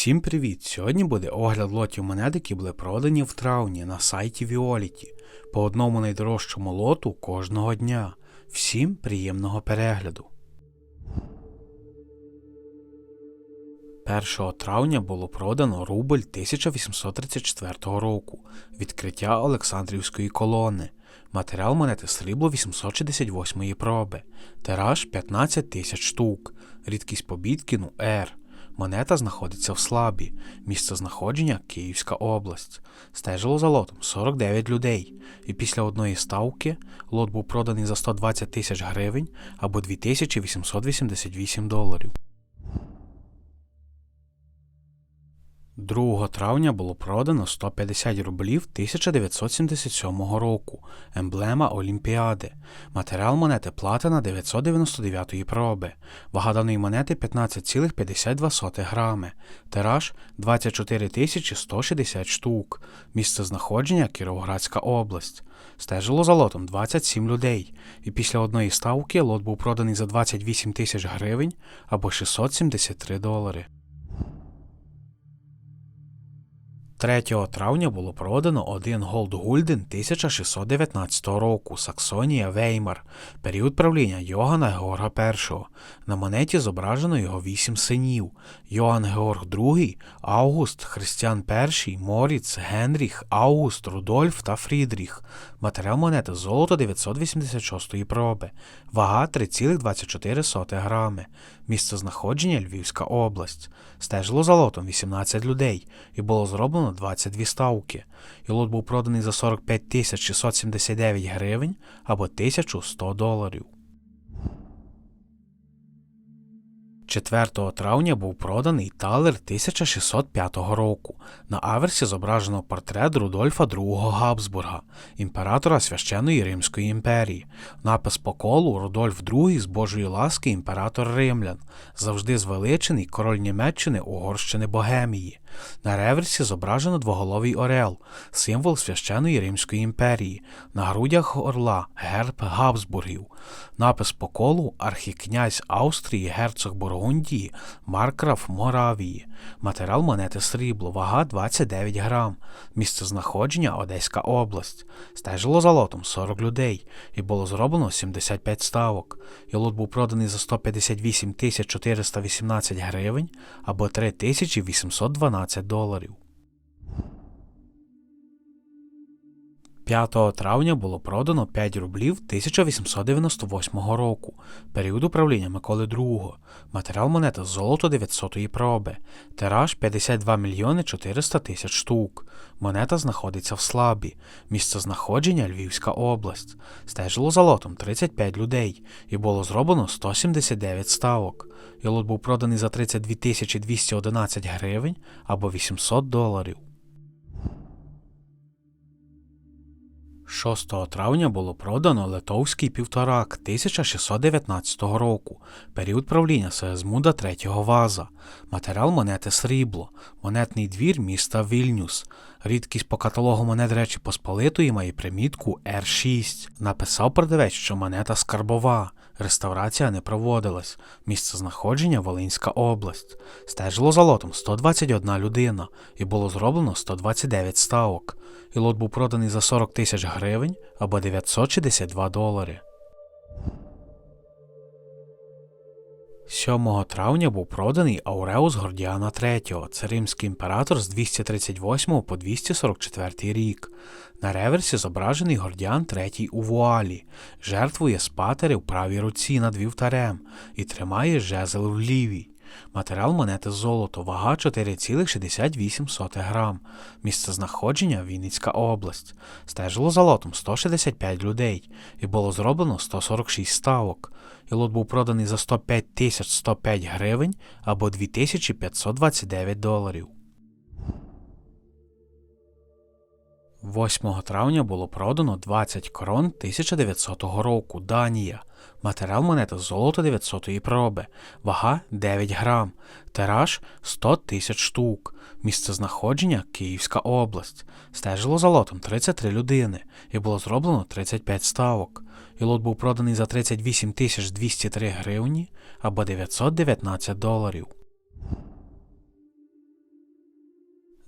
Всім привіт! Сьогодні буде огляд лотів монет, які були продані в травні на сайті Віоліті по одному найдорожчому лоту кожного дня. Всім приємного перегляду. 1 травня було продано рубль 1834 року, відкриття Олександрівської колони, матеріал монети срібло 868 проби, тираж 15 тисяч штук, рідкість побідкіну R. Монета знаходиться в Слабі, місце знаходження Київська область. Стежило за лотом 49 людей, і після одної ставки лот був проданий за 120 тисяч гривень або 2888 доларів. 2 травня було продано 150 рублів 1977 року, емблема Олімпіади. Матеріал монети платина 999 проби. Вага даної монети 15,52 грами. Тираж 24 160 штук. Місце знаходження Кіровоградська область. Стежило за лотом 27 людей, і після одної ставки лот був проданий за 28 тисяч гривень або 673 долари. 3 травня було продано один Gulden 1619 року Саксонія Веймар, період правління Йогана Георга І. На монеті зображено його вісім синів: Йоганн Георг II, Август, Християн І, Моріц, Генріх, Август, Рудольф та Фрідріх. Матеріал монети золото 986 проби, вага 3,24 грами. Місце знаходження Львівська область. Стежило за лотом 18 людей і було зроблено 22 ставки. І лот був проданий за 45 679 гривень або 1100 доларів. 4 травня був проданий талер 1605 року. На аверсі зображено портрет Рудольфа II Габсбурга, імператора священної Римської імперії. Напис по колу Рудольф II з Божої ласки імператор Римлян, завжди звеличений король Німеччини Угорщини Богемії. На реверсі зображено двоголовий орел, символ священної Римської імперії, на грудях орла герб Габсбургів, напис по колу архікнязь Австрії, герцог Бургундії, Маркраф Моравії, матеріал монети срібло, вага 29 грам, місце знаходження Одеська область. Стежило за лотом 40 людей, і було зроблено 75 ставок. І був проданий за 158 418 гривень або 3812 доларів. 5 травня було продано 5 рублів 1898 року, період управління Миколи II, матеріал монета золото 900-ї проби, тираж 52 мільйони 400 тисяч штук. Монета знаходиться в Слабі, місце знаходження Львівська область. Стежило за лотом 35 людей і було зроблено 179 ставок. І був проданий за 32 211 гривень або 800 доларів. 6 травня було продано литовський півторак 1619 року, період правління Сеезмуда III Ваза, матеріал монети срібло, монетний двір міста Вільнюс. Рідкість по каталогу монет Речі Посполитої має примітку R6. Написав продавець, що монета скарбова. Реставрація не проводилась. Місце знаходження Волинська область. Стежило за лотом 121 людина і було зроблено 129 ставок. І лот був проданий за 40 тисяч гривень або 962 долари. 7 травня був проданий Ауреус Гордіана III, це римський імператор з 238 по 244 рік. На реверсі зображений Гордіан III у вуалі, жертвує спатери в правій руці над вівтарем і тримає жезл в лівій. Матеріал монети золото, вага 4,68 грам. Місце знаходження Вінницька область. Стежило за лотом 165 людей і було зроблено 146 ставок. І лот був проданий за 105 тисяч 105 гривень або 2529 доларів. 8 травня було продано 20 крон 1900 року Данія. Матеріал монети золото 900 проби, вага 9 грам, тираж 100 тисяч штук, місце знаходження Київська область. Стежило за лотом 33 людини і було зроблено 35 ставок. І лот був проданий за 38 тисяч 203 гривні або 919 доларів.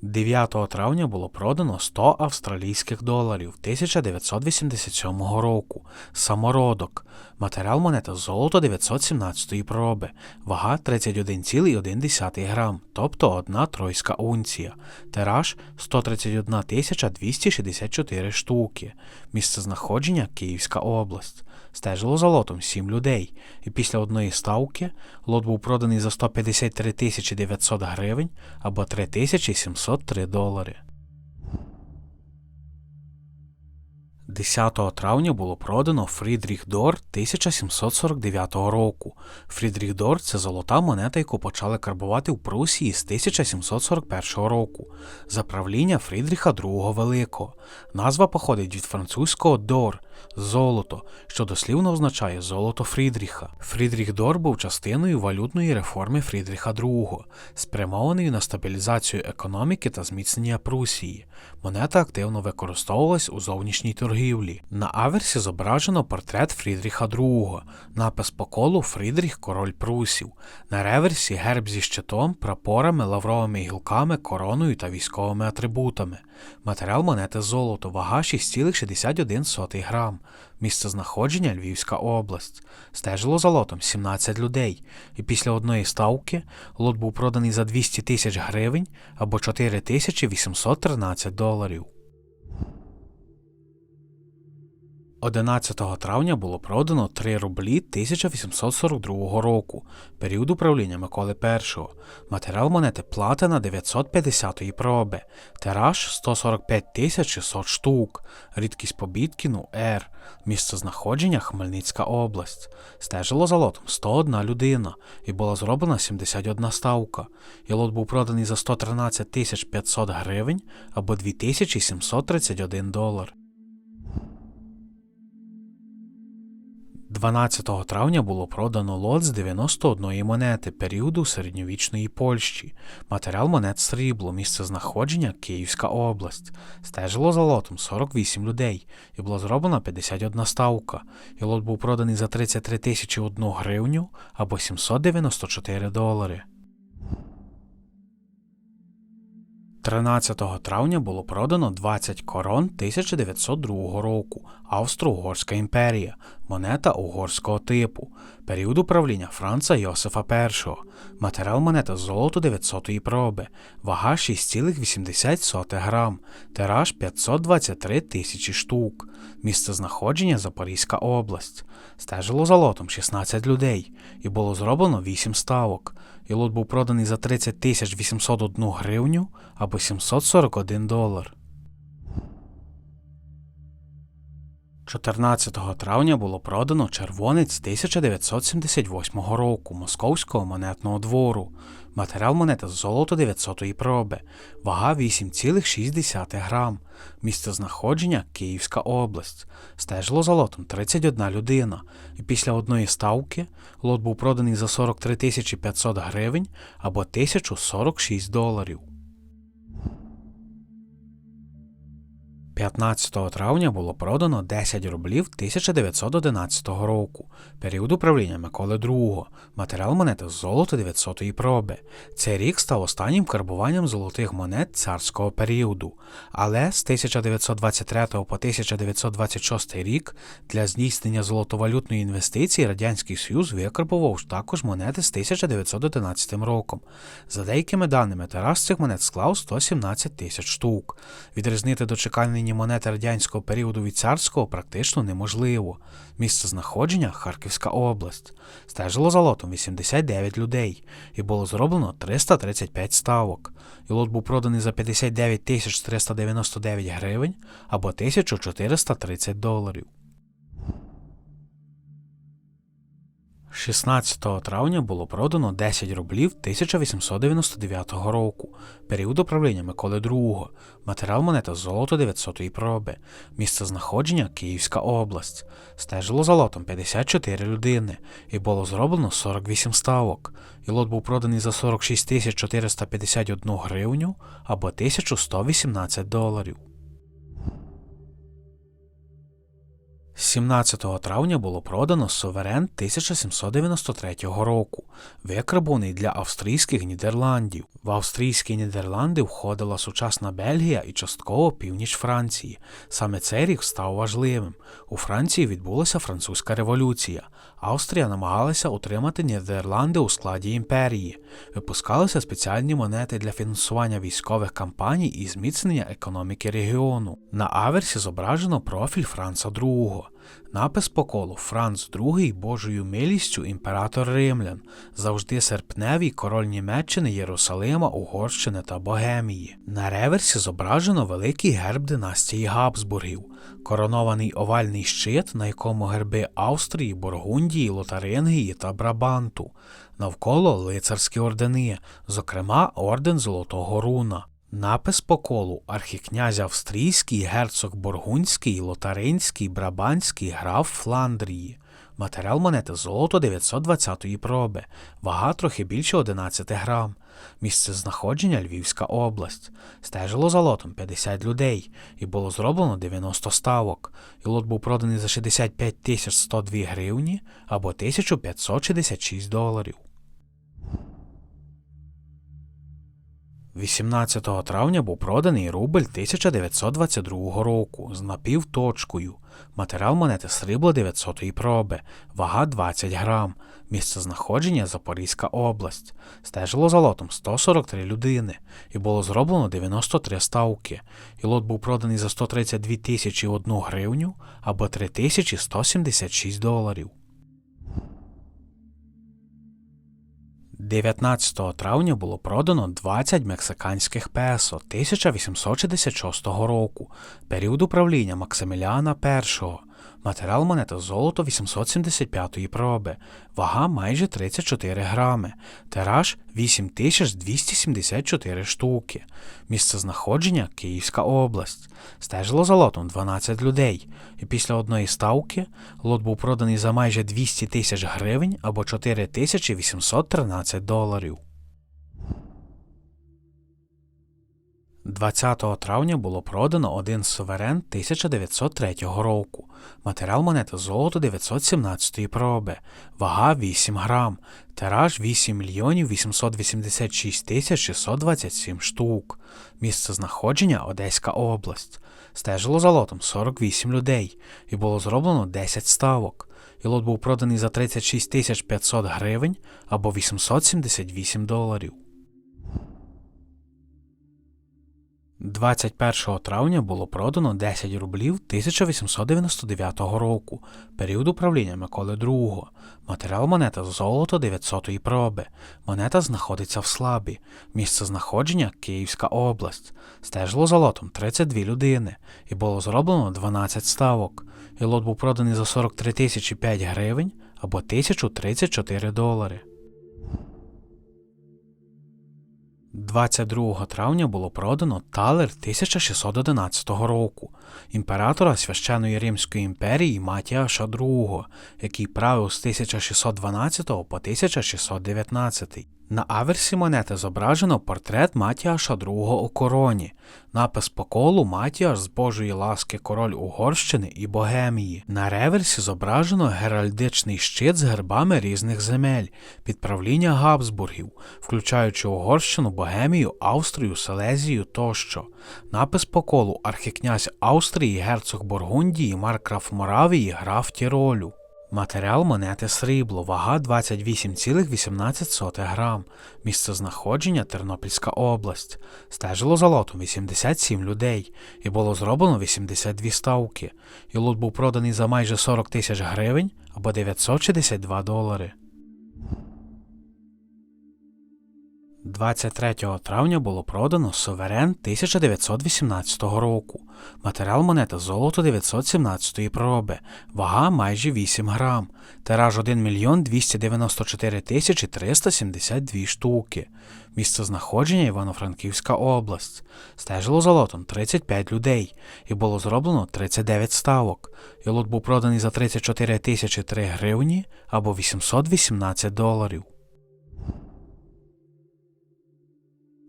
9 травня було продано 100 австралійських доларів 1987 року. Самородок. Матеріал монета золото 917 проби. Вага 31,1 грам, тобто одна тройська унція. Тираж 131 264 штуки. Місце знаходження Київська область. Стежило за лотом 7 людей, і після одної ставки лот був проданий за 153 900 гривень або 3703 долари. 10 травня було продано Фрідріх Дор 1749 року. Фрідріх Дор це золота монета, яку почали карбувати в Прусії з 1741 року за правління Фрідріха II Великого. Назва походить від французького дор золото, що дослівно означає золото Фрідріха. Фрідріх Дор був частиною валютної реформи Фрідріха II, спрямованою на стабілізацію економіки та зміцнення Прусії. Монета активно використовувалась у зовнішній торгівлі. На аверсі зображено портрет Фрідріха II, напис по колу Фрідріх король Прусів. На реверсі герб зі щитом, прапорами, лавровими гілками, короною та військовими атрибутами. Матеріал монети золото, вага 6,61 грам. Місце знаходження Львівська область. Стежило за лотом 17 людей, і після одної ставки лот був проданий за 200 тисяч гривень або 4813 доларів. 11 травня було продано 3 рублі 1842 року, період управління Миколи І. Матеріал монети платина 950-ї проби, тираж 145 600 штук, рідкість побіткіну Р, місце знаходження Хмельницька область. Стежило за лотом 101 людина і була зроблена 71 ставка. І лот був проданий за 113 500 гривень або 2731 долар. 12 травня було продано лот з 91 монети періоду середньовічної Польщі. Матеріал монет срібло, місце знаходження Київська область. Стежило за лотом 48 людей, і була зроблена 51 ставка. І лот був проданий за 33 тисячі 1 гривню або 794 долари. 13 травня було продано 20 корон 1902 року Австро-Угорська імперія, монета угорського типу, період управління Франца Йосифа І, матеріал монета золото 900 проби, вага 6,80 грам, тираж 523 тисячі штук, місце знаходження Запорізька область. Стежило за лотом 16 людей, і було зроблено 8 ставок і лот був проданий за 30 801 гривню або 741 долар. 14 травня було продано червонець 1978 року Московського монетного двору. Матеріал монета золото 900-ї проби, вага 8,6 грам, місце знаходження Київська область. Стежило за лотом 31 людина, і після одної ставки лот був проданий за 43 500 гривень або 1046 доларів. 15 травня було продано 10 рублів 1911 року, період управління Миколи II, матеріал монети золото 900 проби. Цей рік став останнім карбуванням золотих монет царського періоду, але з 1923 по 1926 рік для здійснення золотовалютної інвестиції Радянський Союз викарбував також монети з 1911 роком. За деякими даними, тираж цих монет склав 117 тисяч штук. Відрізнити дочекальні монети радянського періоду від царського практично неможливо. Місце знаходження Харківська область. Стежило за лотом 89 людей, і було зроблено 335 ставок. І лот був проданий за 59 399 гривень або 1430 доларів. 16 травня було продано 10 рублів 1899 року, період управління Миколи II, матеріал монета золото 900-ї проби, місце знаходження Київська область. Стежило за лотом 54 людини, і було зроблено 48 ставок. І лот був проданий за 46 451 гривню або 1118 доларів. 17 травня було продано суверен 1793 року, викрабований для австрійських Нідерландів. В австрійські Нідерланди входила сучасна Бельгія і частково північ Франції. Саме цей рік став важливим. У Франції відбулася французька революція. Австрія намагалася утримати Нідерланди у складі імперії. Випускалися спеціальні монети для фінансування військових кампаній і зміцнення економіки регіону. На аверсі зображено профіль Франца II. Напис по колу Франц II Божою милістю імператор Римлян, завжди серпневий король Німеччини, Єрусалима, Угорщини та Богемії. На реверсі зображено великий герб династії Габсбургів, коронований овальний щит, на якому герби Австрії, Бургундії, Лотарингії та Брабанту, навколо лицарські ордени, зокрема орден Золотого Руна. Напис по колу архікнязь австрійський, герцог Бургундський, Лотаринський, Брабанський, граф Фландрії. Матеріал монети золото 920-ї проби, вага трохи більше 11 грам. Місце знаходження Львівська область. Стежило за лотом 50 людей, і було зроблено 90 ставок. І лот був проданий за 65 тисяч 102 гривні або 1566 доларів. 18 травня був проданий рубль 1922 року з напівточкою. Матеріал монети срібло 900-ї проби, вага 20 грам, місце знаходження Запорізька область. Стежило за лотом 143 людини, і було зроблено 93 ставки. І лот був проданий за 132 тисячі 1 гривню або 3176 доларів. 19 травня було продано 20 мексиканських песо 1866 року, період управління Максиміліана І. Матеріал монети золото 875-ї проби, вага майже 34 грами, тираж 8274 штуки, місце знаходження Київська область. Стежило за лотом 12 людей, і після одної ставки лот був проданий за майже 200 тисяч гривень або 4813 доларів. 20 травня було продано один суверен 1903 року. Матеріал монети золото 917 проби, вага 8 грам, тираж 8 мільйонів 886 тисяч 627 штук. Місце знаходження Одеська область. Стежило за лотом 48 людей, і було зроблено 10 ставок. І лот був проданий за 36 тисяч 500 гривень або 878 доларів. 21 травня було продано 10 рублів 1899 року, період управління Миколи II. Матеріал монета золото 900-ї проби. Монета знаходиться в слабі. Місце знаходження Київська область. Стежило за лотом 32 людини, і було зроблено 12 ставок. І лот був проданий за 43 тисячі 5 гривень або 1034 долари. 22 травня було продано талер 1611 року імператора священої Римської імперії Матіаша II, який правив з 1612 по 1619. На аверсі монети зображено портрет Матіаша II у короні, напис по колу Матіаш з Божої ласки король Угорщини і Богемії. На реверсі зображено геральдичний щит з гербами різних земель, під правління Габсбургів, включаючи Угорщину, Богемію, Австрію, Селезію тощо. Напис по колу архікнязь Австрії, герцог Бургундії, маркграф Моравії, граф Тіролю. Матеріал монети срібло, вага 28,18 грам, місце знаходження Тернопільська область. Стежило за лотом 87 людей, і було зроблено 82 ставки, і лот був проданий за майже 40 тисяч гривень або 962 долари. 23 травня було продано суверен 1918 року. Матеріал монети золото 917 проби, вага майже 8 грам, тираж 1 мільйон 294 тисячі 372 штуки. Місце знаходження Івано-Франківська область. Стежило за лотом 35 людей, і було зроблено 39 ставок. І лот був проданий за 34 тисячі 3 гривні або 818 доларів.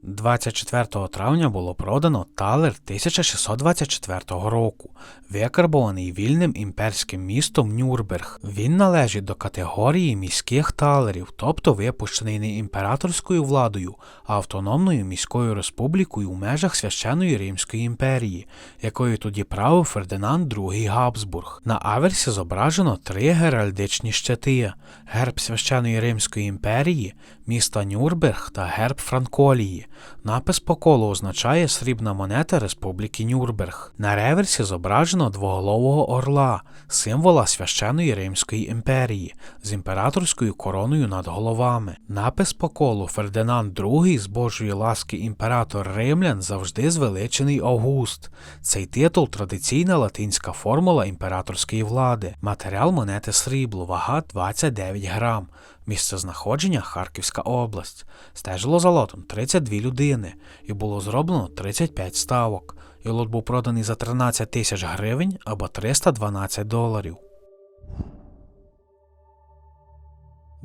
24 травня було продано талер 1624 року, викарбований вільним імперським містом Нюрнберг. Він належить до категорії міських талерів, тобто випущений не імператорською владою, а автономною міською республікою у межах священної Римської імперії, якою тоді правив Фердинанд II Габсбург. На аверсі зображено три геральдичні щити: герб священної Римської імперії, міста Нюрнберг та герб Франколії. Напис по колу означає срібна монета Республіки Нюрнберг. На реверсі зображено двоголового орла, символа священної Римської імперії, з імператорською короною над головами. Напис по колу Фердинанд II з Божої ласки імператор Римлян завжди звеличений Август. Цей титул традиційна латинська формула імператорської влади. Матеріал монети срібло, вага 29 грам. Місце знаходження Харківська область. Стежило за лотом 32 людини і було зроблено 35 ставок. І лот був проданий за 13 тисяч гривень або 312 доларів.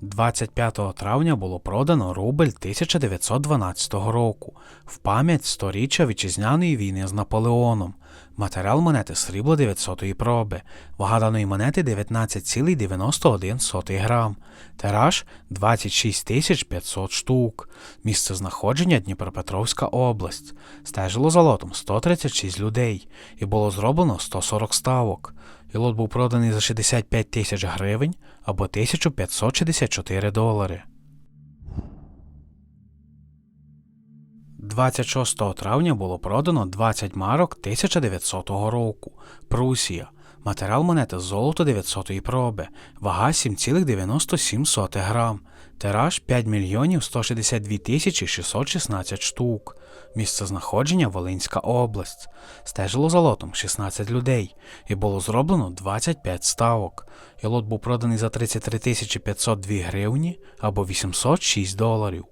25 травня було продано рубль 1912 року в пам'ять сторіччя вітчизняної війни з Наполеоном. Матеріал монети срібло 900 проби, вага даної монети 19,91 грам, тираж 26 500 штук, місце знаходження Дніпропетровська область, стежило за лотом 136 людей і було зроблено 140 ставок. І лот був проданий за 65 тисяч гривень або 1564 долари. 26 травня було продано 20 марок 1900 року. Прусія. Матеріал монети золото 900 проби, вага 7,97 грам, тираж 5 мільйонів 162 тисячі 616 штук. Місце знаходження Волинська область. Стежило за лотом 16 людей і було зроблено 25 ставок. І лот був проданий за 33 502 гривні або 806 доларів.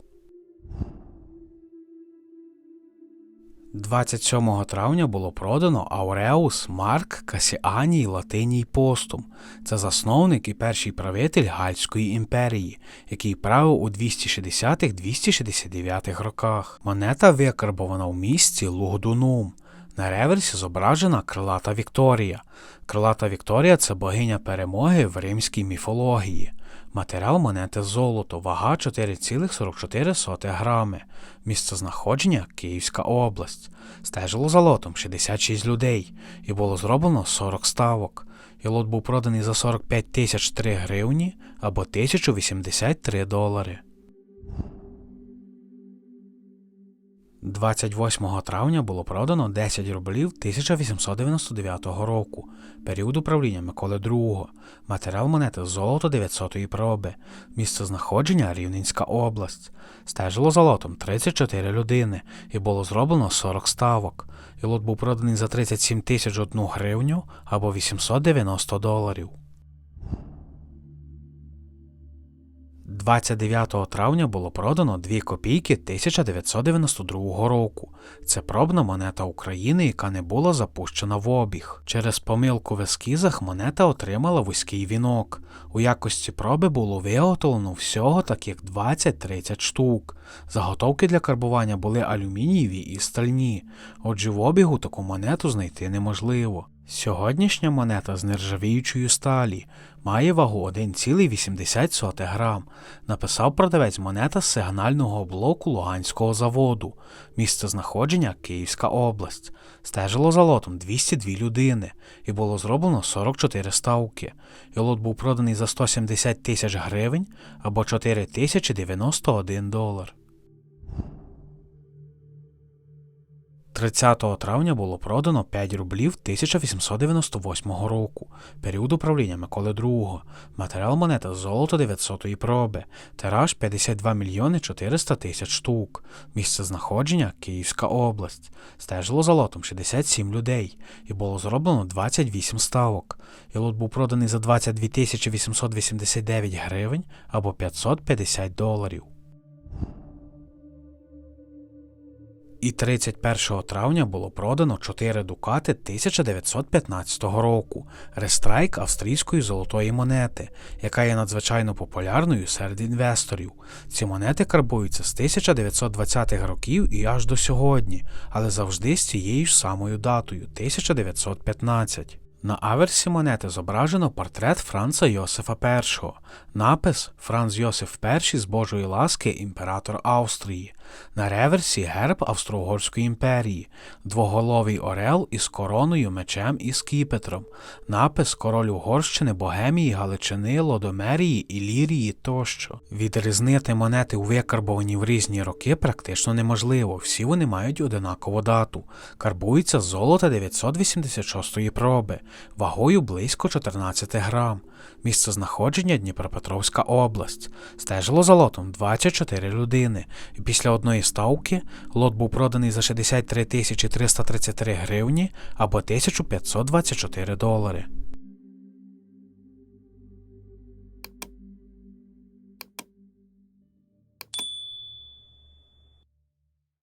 27 травня було продано Ауреус Марк Касіаній Латиній Постум. Це засновник і перший правитель Гальської імперії, який правив у 260-269 роках. Монета викарбована в місті Лугдунум. На реверсі зображена крилата Вікторія. Крилата Вікторія це богиня перемоги в римській міфології. Матеріал монети золото, вага 4,44 грами. Місце знаходження Київська область. Стежило за лотом 66 людей і було зроблено 40 ставок. І лот був проданий за 45 тисяч 3 гривні або 1083 долари. 28 травня було продано 10 рублів 1899 року, період управління Миколи II, матеріал монети золото 900-ї проби, місце знаходження Рівненська область. Стежило за лотом 34 людини і було зроблено 40 ставок. І лот був проданий за 37 тисяч 1 гривню або 890 доларів. 29 травня було продано 2 копійки 1992 року. Це пробна монета України, яка не була запущена в обіг. Через помилку в ескізах монета отримала вузький вінок. У якості проби було виготовлено всього таких 20-30 штук. Заготовки для карбування були алюмінієві і стальні, отже в обігу таку монету знайти неможливо. Сьогоднішня монета з нержавіючої сталі має вагу 1,80 грам. Написав продавець монета з сигнального блоку Луганського заводу, місце знаходження Київська область. Стежило за лотом 202 людини і було зроблено 44 ставки. І лот був проданий за 170 тисяч гривень або 4091 долар. 30 травня було продано 5 рублів 1898 року, період управління Миколи II, матеріал монета золото 900-ї проби, тираж 52 мільйони 400 тисяч штук, місце знаходження Київська область, стежило за лотом 67 людей. І було зроблено 28 ставок. І лот був проданий за 22 889 гривень або 550 доларів. І 31 травня було продано 4 дукати 1915 року, рестрайк австрійської золотої монети, яка є надзвичайно популярною серед інвесторів. Ці монети карбуються з 1920-х років і аж до сьогодні, але завжди з цією ж самою датою 1915. На аверсі монети зображено портрет Франца Йосифа І, напис Франц Йосиф І з Божої ласки імператор Австрії, на реверсі герб Австро-Угорської імперії, двоголовий орел із короною, мечем і скіпетром, напис король Угорщини, Богемії, Галичини, Лодомерії, Ілірії тощо. Відрізнити монети, викарбовані в різні роки, практично неможливо. Всі вони мають одинакову дату. Карбується з золота 986 проби, вагою близько 14 грам. Місце знаходження Дніпропетровська область. Стежило за лотом 24 людини. Після одної ставки лот був проданий за 63 тисячі 333 гривні або 1524 долари.